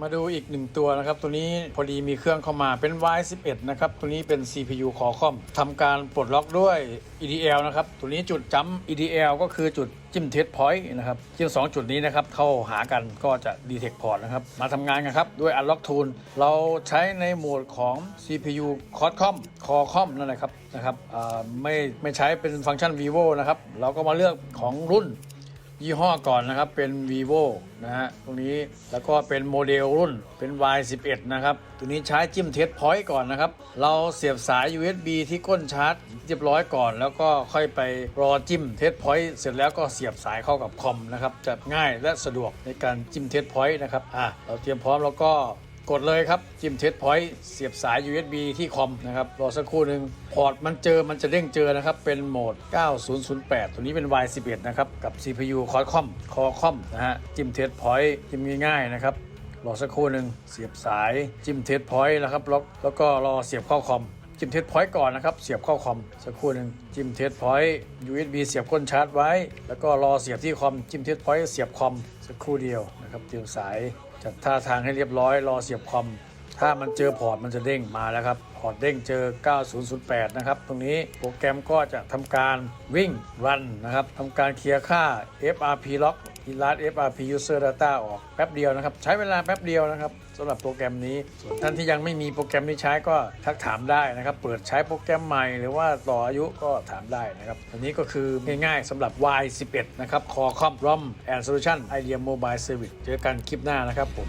มาดูอีกหนึ่งตัวนะครับ ตัวนี้พอดีมีเครื่องเข้ามาเป็น Y11 นะครับ ตัวนี้เป็น CPU Qualcomm ทำการปลดล็อกด้วย EDL นะครับ ตัวนี้จุดจำ EDL ก็คือจุดจิ้มเทสพอยต์นะครับ จิ้มสองจุดนี้นะครับ เข้าหากันก็จะ detect port นะครับ มาทำงานกันครับ ด้วย Unlock Tool เราใช้ในโหมดของ CPU Qualcomm Qualcomm นั่นแหละครับนะครับไม่ไม่ใช้เป็นฟังก์ชัน vivo นะครับ เราก็มาเลือกของรุ่น ยี่ห้อก่อนนะครับเป็น vivo นะฮะตรงนี้แล้วก็เป็นโมเดลรุ่นเป็น Y11 นะครับ ตัวนี้ใช้จิ้มเทสพอยต์ก่อนนะครับ เราเสียบสาย USB ที่ก้นชาร์จเรียบร้อยก่อน แล้วก็ค่อยไปรอจิ้มเทสพอยต์เสร็จแล้วก็เสียบสายเข้ากับคอมนะครับจะง่ายและสะดวกในการจิ้มเทสพอยต์นะครับอะเราเตรียมพร้อมแล้วก็ กดเลยครับจิ้มเทสพอยต์เสียบสาย USB ที่คอมนะครับรอสักครู่หนึ่งพอร์ตมันเจอมันจะเด้งเจอนะครับ เป็นโหมด 9008 ตัวนี้เป็น Y11 นะครับ กับ CPU Qualcomm Qualcomm นะฮะจิ้มเทสพอยต์จิ้มง่ายๆนะครับรอสักครู่หนึ่งเสียบสายจิ้มเทสพอยต์แล้วครับแล้วแล้วก็รอเสียบเข้าคอม จิ้มเทสพอยต์ก่อนนะครับ เสียบเข้าคอม สักครู่หนึ่งจิ้มเทสพอยต์ USB เสียบก้นชาร์จไว้ แล้วก็รอเสียบที่คอมจิ้มเทสพอยต์เสียบคอมสักครู่เดียวนะครับเตรียมสายจัดท่าทางให้เรียบร้อย รอเสียบคอม ถ้ามันเจอพอร์ตมันจะเด้งมาแล้วครับพอร์ตเด้งเจอ 9008 นะครับ ตรงนี้โปรแกรมก็จะทำการวิ่งรันนะครับทำการเคลียร์ค่า FRP lock อีลา FRP user data ออกแป๊บเดียวนะครับ ใช้เวลาแป๊บเดียวนะครับสำหรับโปรแกรมนี้ ส่วนท่านที่ยังไม่มีโปรแกรมนี้ใช้ก็ทักถามได้นะครับ เปิดใช้โปรแกรมใหม่หรือว่าต่ออายุก็ถามได้นะครับอันนี้ก็คือง่ายๆสำหรับ Y11 นะครับ Qualcomm ROM and Solution Idea Mobile Service เจอกันคลิปหน้านะครับผม